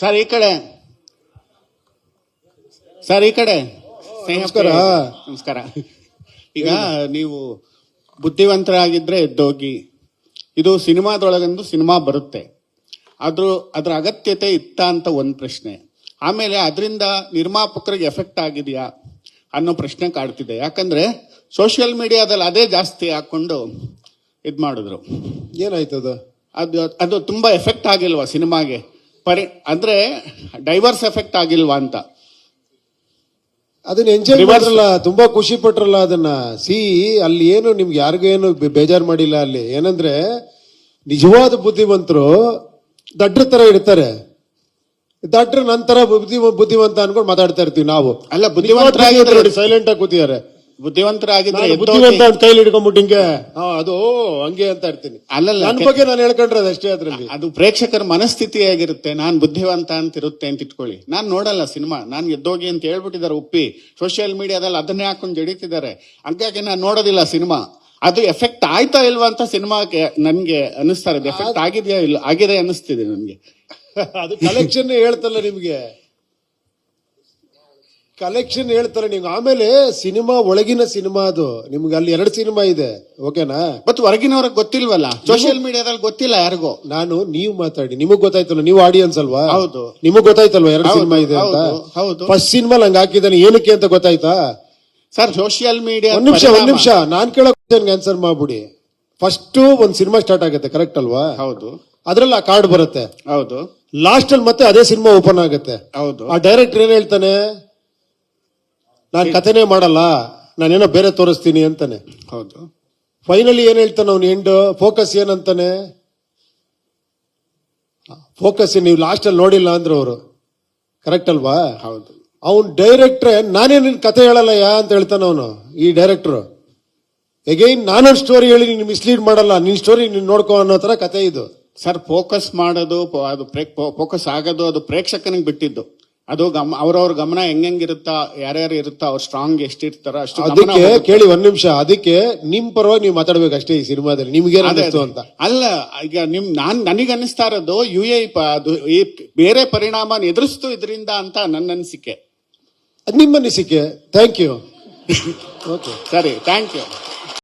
Sir ಈ ಕಡೆ. Sir ಈ ಕಡೆ. ನಮಸ್ಕಾರ. ನಮಸ್ಕಾರ. ಈಗ ನೀವು ಬುದ್ಧಿವಂತರಾಗಿದ್ರೆ ಎದ್ದೋಗಿ. ಇದು ಸಿನಿಮಾದೊಳಗಂದು ಸಿನಿಮಾ ಬರುತ್ತೆ. ಆದ್ರೂ ಅದ್ರ ಅಗತ್ಯತೆ ಇತ್ತ ಅಂತ ಒಂದು ಪ್ರಶ್ನೆ. ಆಮೇಲೆ ಅದರಿಂದ ನಿರ್ಮಾಪಕರಿಗೆ ಎಫೆಕ್ಟ್ ಆಗಿದೆಯಾ ಅನ್ನೋ ಪ್ರಶ್ನೆ ಕಾಡ್ತಿದೆ. ಯಾಕಂದ್ರೆ ಸೋಷಿಯಲ್ ಮೀಡಿಯಾದಲ್ಲಿ ಅದೇ ಜಾಸ್ತಿ ಹಾಕೊಂಡು ಇದ್ ಮಾಡಿದ್ರು. ಏನಾಯ್ತದ? ಅದು ಅದು ತುಂಬಾ ಎಫೆಕ್ಟ್ ಆಗಿಲ್ವಾ ಸಿನಿಮಾಗೆ? ಪರಿ ಅಂದ್ರೆ ಡೈವರ್ಸ್ ಎಫೆಕ್ಟ್ ಆಗಿಲ್ವಾ ಅಂತ? ಅದನ್ನ ಎಂಜಾಯ್. ಮಾಡ್ರಲ್ಲ ತುಂಬಾ ಖುಷಿ ಪಟ್ರಲ್ಲ ಅದನ್ನ. ಸಿ ಅಲ್ಲಿ ಏನು ನಿಮ್ಗೆ ಯಾರಿಗೂ ಏನು ಬೇಜಾರು ಮಾಡಿಲ್ಲ ಅಲ್ಲಿ. ಏನಂದ್ರೆ ನಿಜವಾದ ಬುದ್ಧಿವಂತರು ದಡ್ರ ತರ ಇರ್ತಾರೆ. ದಡ್ರ ನಂತರ ಬುದ್ಧಿ ಬುದ್ಧಿವಂತ ಅನ್ಕೊಂಡು ಮಾತಾಡ್ತಾ ಇರ್ತೀವಿ ನಾವು. ಅಲ್ಲ, ಬುದ್ಧಿವಂತರ ಬುದ್ಧಿವಂತರಾಗಿದ್ರೆ- ಬುದ್ಧಿವಂತರು ನೋಡಿ ಸೈಲೆಂಟ್ ಆಗಿ ಕೂತಿದ್ದಾರೆ. ಬುದ್ಧಿವಂತರಾಗಿದ್ರೆ ಬುದ್ಧಿವಂತ ಅಂತ ಕೈಲಿ ಹಿಡ್ಕೊಂಡ್ಬಿಟ್ಟು ಹಿಂಗೆ ಹಾ ಅದು ಹಂಗೆ ಅಂತ ಇರ್ತೀನಿ. ಅಲ್ಲಲ್ಲ ನನ್ನ ಬಗ್ಗೆ ನಾನು ಹೇಳ್ಕೊಂಡ್ರೆ ಅದಷ್ಟೇ ಅದ್ರಲ್ಲಿ. ಅದು ಪ್ರೇಕ್ಷಕರ ಮನಸ್ಥಿತಿ ಹೇಗಿರುತ್ತೆ ನಾನ್ ಬುದ್ಧಿವಂತ ಅಂತ ಇರುತ್ತೆ ಅಂತ ಇಟ್ಕೊಳ್ಳಿ. ನಾನ್ ನೋಡಲ್ಲ ಸಿನಿಮಾ. ನಾನ್ ಎದ್ದೋಗಿ ಅಂತ ಹೇಳ್ಬಿಟ್ಟಿದ್ದಾರೆ ಉಪ್ಪಿ. ಸೋಷಿಯಲ್ ಮೀಡಿಯಾದಲ್ಲಿ ಅದನ್ನೇ ಹಾಕೊಂಡು ಜಡಿತಿದ್ದಾರೆ. ಹಂಗಾಗಿ ನಾನು ನೋಡೋದಿಲ್ಲ ಸಿನಿಮಾ. ಅದು ಎಫೆಕ್ಟ್ ಆಯ್ತಾ ಇಲ್ವಾ ಅಂತ ಸಿನಿಮಾ ನನ್ಗೆ ಅನಿಸ್ತಾ ಎಫೆಕ್ಟ್ ಆಗಿದೆಯಾ ಇಲ್ಲ ಆಗಿದೆ ಅನಿಸ್ತಿದೆ ನನ್ಗೆ. ಅದು ಕಲೆಕ್ಷನ್ ಹೇಳ್ತಲ್ಲ ನಿಮ್ಗೆ. ಕಲೆಕ್ಷನ್ ಹೇಳ್ತಾರೆ ನೀವು. ಆಮೇಲೆ ಸಿನಿಮಾ ಒಳಗಿನ ಸಿನಿಮಾ ಅದು. ನಿಮ್ಗೆ ಅಲ್ಲಿ ಎರಡು ಸಿನಿಮಾ ಇದೆ. ಓಕೆನಾ? ಮತ್ತೆ ಹೊರಗಿನವ್ರಿಗೆ ಗೊತ್ತಿಲ್ವಲ್ಲ? ಸೋಷಿಯಲ್ ಮೀಡಿಯಾದಲ್ಲಿ ಗೊತ್ತಿಲ್ಲ ಯಾರಿಗೂ. ನಾನು ನೀವು ಮಾತಾಡಿ. ನಿಮಗ್ ಗೊತ್ತಾಯ್ತಲ್ಲ ನೀವು ಆಡಿಯನ್ಸ್ ಅಲ್ವಾ? ಹೌದು. ನಿಮಗ್ ಗೊತ್ತಾಯ್ತಲ್ವಾ ಎರಡು ಸಿನಿಮಾ ಇದೆ ಅಂತ? ಹೌದು, ಹೌದು. ಫಸ್ಟ್ ಸಿನಿಮಾ ನಂಗೆ ಹಾಕಿದ್ದಾನೆ ಏನಕ್ಕೆ ಅಂತ ಗೊತ್ತಾಯ್ತಾ? ಸರ್ ಸೋಷಿಯಲ್ ಮೀಡಿಯಾ ಒಂದ್ ನಿಮಿಷ ಒಂದ್ ನಿಮಿಷ. ನಾನ್ ಕೇಳೋ ಆನ್ಸರ್ ಮಾಡ್ಬಿಡಿ. ಫಸ್ಟ್ ಒಂದ್ ಸಿನಿಮಾ ಸ್ಟಾರ್ಟ್ ಆಗುತ್ತೆ ಕರೆಕ್ಟ್ ಅಲ್ವಾ? ಹೌದು. ಅದ್ರಲ್ಲಿ ಆ ಕಾರ್ಡ್ ಬರುತ್ತೆ. ಹೌದು. ಲಾಸ್ಟ್ ಅಲ್ಲಿ ಮತ್ತೆ ಅದೇ ಸಿನಿಮಾ ಓಪನ್ ಆಗುತ್ತೆ. ಹೌದು. ಆ ಡೈರೆಕ್ಟರ್ ಏನ್ ಹೇಳ್ತಾನೆ? ನಾನ್ ಕಥೆನೇ ಮಾಡಲ್ಲ ನಾನೇನೋ ಬೇರೆ ತೋರಿಸ್ತೀನಿ ಅಂತಾನೆ. ಹೌದು. ಫೈನಲಿ ಏನು ಹೇಳ್ತಾನೆ ಅವ್ನು ಎಂಡ್ ಫೋಕಸ್ ಏನಂತಾನೆ ಫೋಕಸ್ ನೀವು ಲಾಸ್ಟಲ್ಲಿ ನೋಡಿಲ್ಲ ಅಂದ್ರೆ ಅವರು. ಕರೆಕ್ಟ್ ಅಲ್ವಾ? ಹೌದು. ಅವ್ನು ಡೈರೆಕ್ಟ್ರೆ ನಾನೇ ನಿನ್ನ ಕತೆ ಹೇಳಲ್ಲ ಯಾ ಅಂತ ಹೇಳ್ತಾನೆ ಅವನು ಈ ಡೈರೆಕ್ಟ್ರು ಎಗೈನ್ ನಾನೊಂದು ಸ್ಟೋರಿ ಹೇಳಿ ನೀನು ಮಿಸ್ಲೀಡ್ ಮಾಡಲ್ಲ ನಿನ್ನ ಸ್ಟೋರಿ ನೀನು ನೋಡ್ಕೊ ಅನ್ನೋ ಥರ ಕತೆ ಇದು. ಸರ್ ಫೋಕಸ್ ಮಾಡೋದು ಅದು ಫೋಕಸ್ ಆಗೋದು ಅದು ಪ್ರೇಕ್ಷಕನಿಗೆ ಬಿಟ್ಟಿದ್ದು. ಅದು ಗಮ ಅವ್ರವ್ರ ಗಮನ ಹೆಂಗಿರುತ್ತಾ ಯಾರ್ಯಾರು ಇರುತ್ತಾ ಅವ್ರು ಸ್ಟ್ರಾಂಗ್ ಎಷ್ಟಿರ್ತಾರ ಅಷ್ಟು ಗಮನ ಅದಕ್ಕೆ ಹೋಗುತ್ತೆ. ಕೇಳಿ ಒಂದ್ ನಿಮಿಷ ಅದಕ್ಕೆ ನಿಮ್ ಪರವಾಗಿ ನೀವು ಮಾತಾಡ್ಬೇಕು ಅಷ್ಟೇ ಈ ಸಿನಿಮಾದಲ್ಲಿ. ನಿಮ್ಗೆ ಅದೇ, ಅನಿಸ್ತು ಅಂತ? ಅಲ್ಲ ಈಗ ನಿಮ್ ನಾನ್ ನನಗೆ ಅನಿಸ್ತಾ ಇರೋದು ಯು ಎ ಅದು ಈ ಬೇರೆ ಪರಿಣಾಮ ಎದುರಿಸ್ತು ಇದರಿಂದ ಅಂತ ನನ್ನ ಅನಿಸಿಕೆ. ಅದ್ ನಿಮ್ಮ ಅನಿಸಿಕೆ. ಥ್ಯಾಂಕ್ ಯು ಓಕೆ ಸರಿ ಥ್ಯಾಂಕ್ ಯು